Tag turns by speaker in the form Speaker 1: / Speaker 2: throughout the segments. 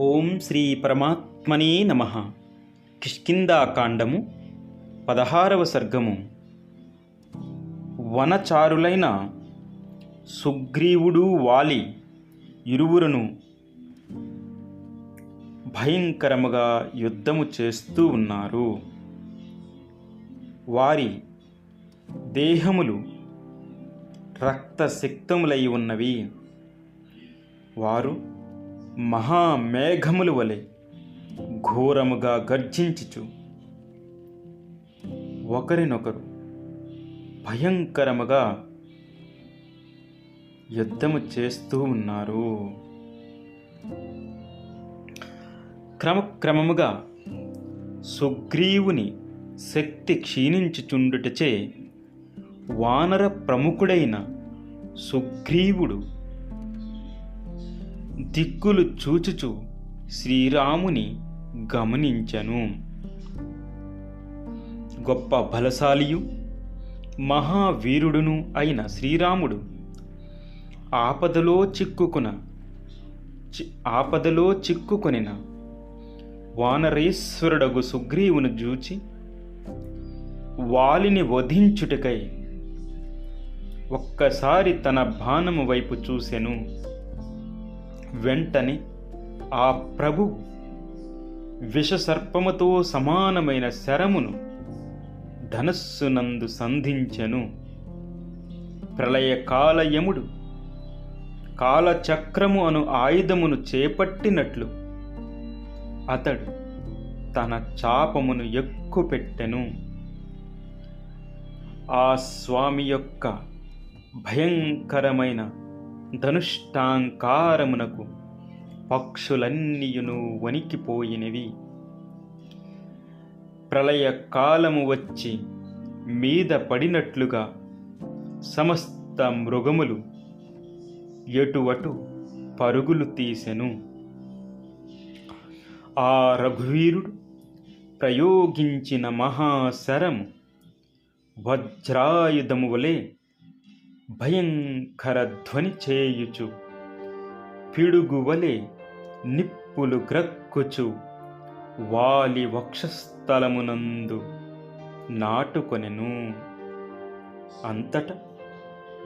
Speaker 1: ఓం శ్రీ పరమాత్మనే నమ. కిష్కిందాకాండము పదహారవ సర్గము. వనచారులైన సుగ్రీవుడు వాలి ఇరువురును భయంకరముగా యుద్ధము చేస్తూ ఉన్నారు. వారి దేహములు రక్తసిక్తములై ఉన్నవి. వారు మహామేఘములు వలె ఘోరముగా గర్జించుచు. ఒకరినొకరు భయంకరముగా యుద్ధము చేస్తూ ఉన్నారు. క్రమక్రమముగా సుగ్రీవుని శక్తి క్షీణించుచుండుటచే వానర ప్రముఖుడైన సుగ్రీవుడు దిక్కులు చూచుచు శ్రీరాముని గమనించను. గొప్ప బలశాలియు మహావీరుడును అయిన శ్రీరాముడు ఆపదలో చిక్కుకున చి- ఆపదలో చిక్కుకొనిన వానరేశ్వరుడగు సుగ్రీవును జూచి వాలిని వధించుటకై ఒక్కసారి తన బాణము వైపు చూసెను. వెంటనే ఆ ప్రభు విషసర్పముతో సమానమైన శరమును ధనస్సునందు సంధించెను. ప్రళయకాలయముడు కాలచక్రము అను ఆయుధమును చేపట్టినట్లు అతడు తన చాపమును ఎక్కుపెట్టెను. ఆ స్వామి యొక్క భయంకరమైన ధనుష్టాంకారమునకు పక్షులన్నీయును వణికిపోయినవి. ప్రళయ కాలము వచ్చి మీద పడినట్లుగా సమస్త మృగములు ఎటువటు పరుగులు తీసెను. ఆ రఘువీరుడు ప్రయోగించిన మహాశరము వజ్రాయుధము వలె భయంకర ధ్వని చేయుచు పిడుగువలే నిప్పులు గ్రక్కుచు వాలి వక్షస్థలమునందు నాటుకొనెను. అంతట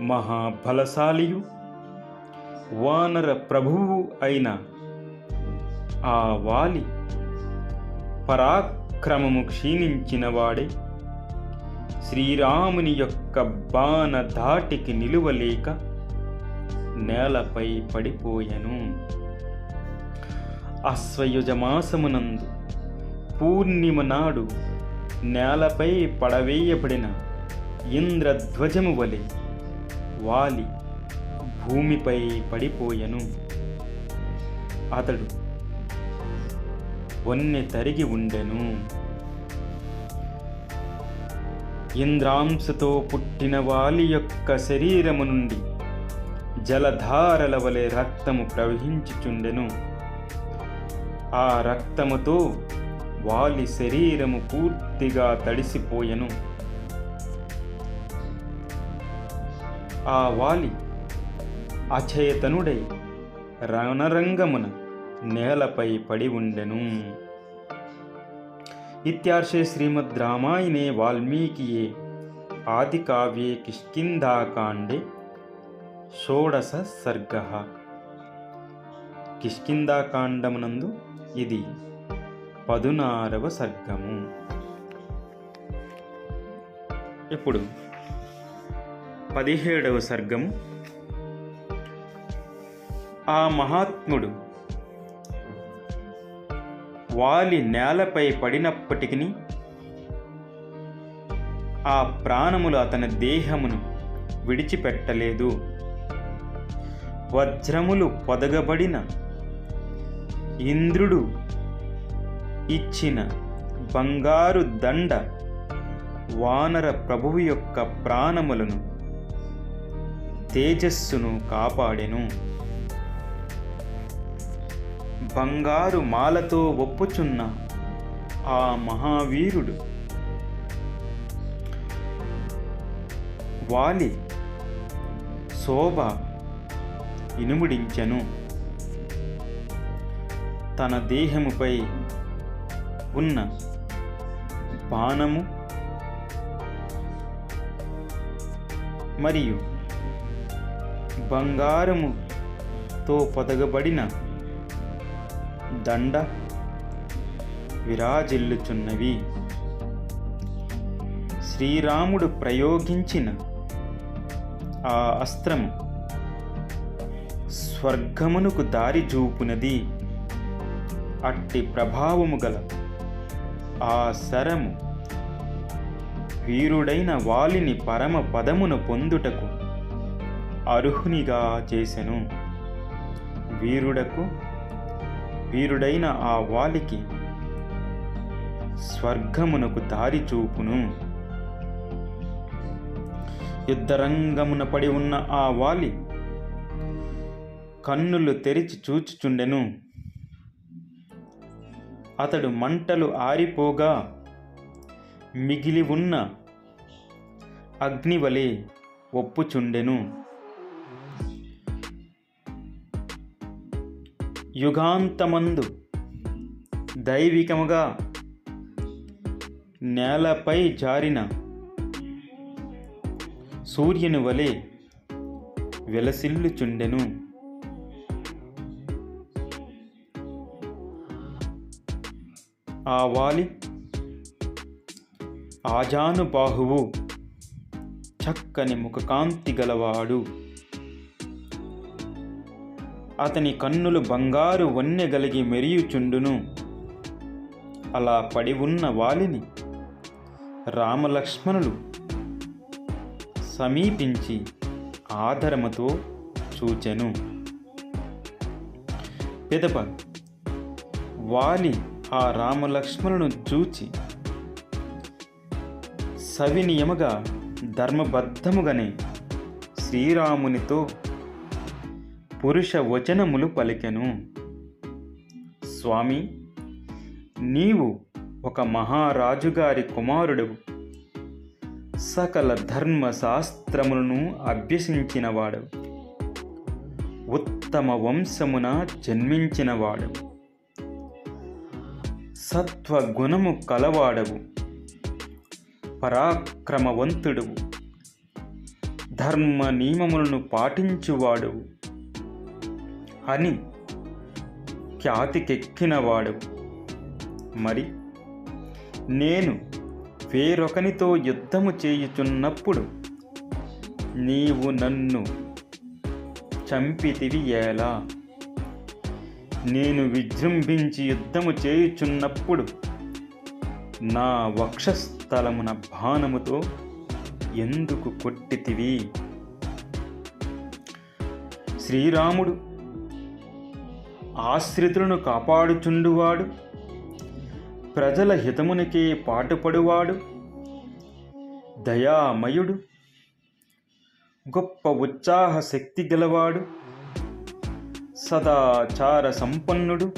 Speaker 1: మహాబలశాలియు వానర ప్రభువు అయిన ఆ వాలి పరాక్రమము క్షీణించినవాడే శ్రీరాముని యొక్క బాణ ధాటికి నిలువలేక నేలపై పడిపోయెను. అశ్వయుజమాసమునందు పూర్ణిమ నాడు నేలపై పడవేయబడిన ఇంద్రధ్వజము వలె వాలి భూమిపై పడిపోయెను. అతడు వన్నె తరిగి ఉండెను. ఇంద్రాంశతో పుట్టిన వాలి యొక్క శరీరము నుండి జలధారల వలె రక్తము ప్రవహించుచుండెను. ఆ రక్తముతో వాలి శరీరము పూర్తిగా తడిసిపోయెను. ఆ వాలి అచేతనుడై రణరంగమున నేలపై పడి ఉండెను. ఇత్యార్షే శ్రీమద్ రామాయణే వాల్మీకియే ఆదికావ్యే కిష్కిందాకాండే షోడశ సర్గ కిష్కిందాకాండమునందు ఇది పదునారవ సర్గము ఇప్పుడు పదిహేడవ సర్గము ఆ మహాత్ముడు వాలి నేలపై పడినప్పటికీ ఆ ప్రాణములు అతని దేహమును విడిచిపెట్టలేదు. వజ్రములు పొదగబడిన ఇంద్రుడు ఇచ్చిన బంగారు దండ వానర ప్రభువు యొక్క ప్రాణములను తేజస్సును కాపాడెను. బంగారు మాలతో ఒప్పుచున్న ఆ మహావీరుడు. వాలి శోభ ఇనుముడించెను. తన దేహముపై ఉన్న బాణము మరియు బంగారముతో పొదగబడిన దండ విరాజిల్లుచున్నవి. శ్రీరాముడు ప్రయోగించిన ఆ అస్త్రము స్వర్గమునకు దారి చూపునది. అట్టి ప్రభావము గల ఆ శరము వీరుడైన వాలిని పరమ పదమును పొందుటకు అర్హునిగా చేసెను. వీరుడకు వీరుడైన ఆ వాలికి స్వర్గమునకు దారి చూపును. యుద్ధరంగమున పడి ఉన్న ఆ వాలి కన్నులు తెరిచి చూచుచుండెను. అతడు మంటలు ఆరిపోగా మిగిలి ఉన్న అగ్నివలే ఒప్పుచుండెను. యుగాంతమందు దైవికముగా నేలపై జారిన సూర్యుని వలె వెలసిల్లుచుండెను. ఆ వాలి ఆజానుబాహువు చక్కని ముఖకాంతి గలవాడు. అతని కన్నులు బంగారు వన్నె గలిగి మెరియుచుండును. అలా పడి ఉన్న వాలిని రామలక్ష్మణులు సమీపించి ఆదరముతో చూచెను. పెదప వాలి ఆ రామలక్ష్మణును చూచి సవినియముగా ధర్మబద్ధముగానే శ్రీరామునితో పురుష వచనములు పలికెను. స్వామి నీవు ఒక మహారాజుగారి కుమారుడవు. సకల ధర్మ శాస్త్రములను అభ్యసించినవాడు ఉత్తమ వంశమున జన్మించినవాడు సత్వగుణము కలవాడవు. పరాక్రమవంతుడు ధర్మ నియమములను పాటించువాడు అని ఖ్యాతికెక్కినవాడు. మరి నేను వేరొకనితో యుద్ధము చేయుచున్నప్పుడు నీవు నన్ను చంపితివి ఎలా? నేను విజృంభించి యుద్ధము చేయుచున్నప్పుడు నా వక్షస్థలమున బాణముతో ఎందుకు కొట్టితివి? శ్రీరాముడు ఆశ్రితులను కాపాడుచుండువాడు. ప్రజల హితమునికే పాటుపడువాడు. దయామయుడు. గొప్ప ఉత్సాహ శక్తి గలవాడు. సదాచార సంపన్నుడు.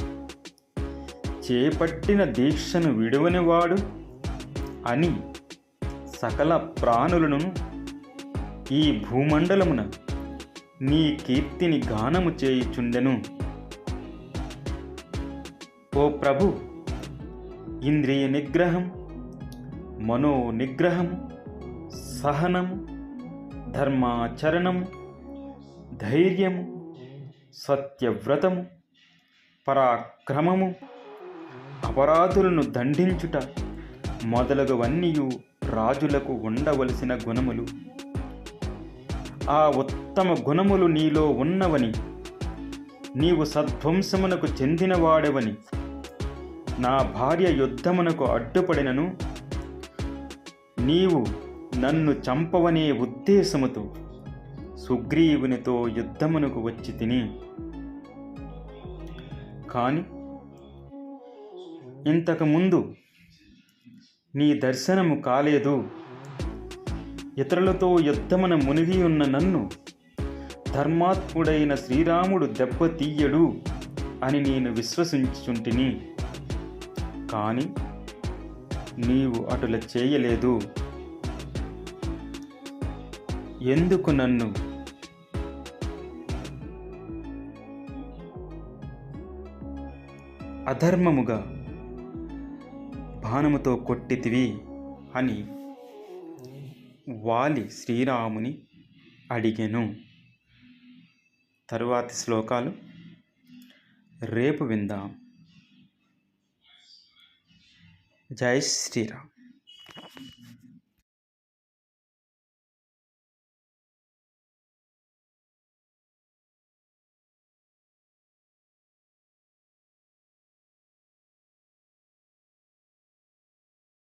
Speaker 1: చేపట్టిన దీక్షను విడువనివాడు. అని సకల ప్రాణులను ఈ భూమండలమున నీ కీర్తిని గానము చేయుచుండెను. ఓ ప్రభు ఇంద్రియ నిగ్రహం మనో నిగ్రహం సహనం ధర్మాచరణం ధైర్యము సత్యవ్రతము పరాక్రమము అపరాధులను దండించుట మొదలగువన్నీయు రాజులకు ఉండవలసిన గుణములు. ఆ ఉత్తమ గుణములు నీలో ఉన్నవని నీవు సద్వంశమునకు చెందినవాడవని నా భార్య యుద్ధమునకు అడ్డుపడినను నీవు నన్ను చంపవనే ఉద్దేశముతో సుగ్రీవునితో యుద్ధమునకు వచ్చి తిని. కాని ఇంతకుముందు నీ దర్శనము కాలేదు. ఇతరులతో యుద్ధమున మునిగి ఉన్న నన్ను ధర్మాత్ముడైన శ్రీరాముడు దెబ్బతీయడు అని నేను విశ్వసించుచుంటిని. కానీ నీవు అటుల చేయలేదు. ఎందుకు నన్ను? అధర్మముగా బాణముతో కొట్టితివి అని వాలి శ్రీరాముని అడిగెను. తరువాతి శ్లోకాలు రేపు విందాం. জয় শ্রীরাম।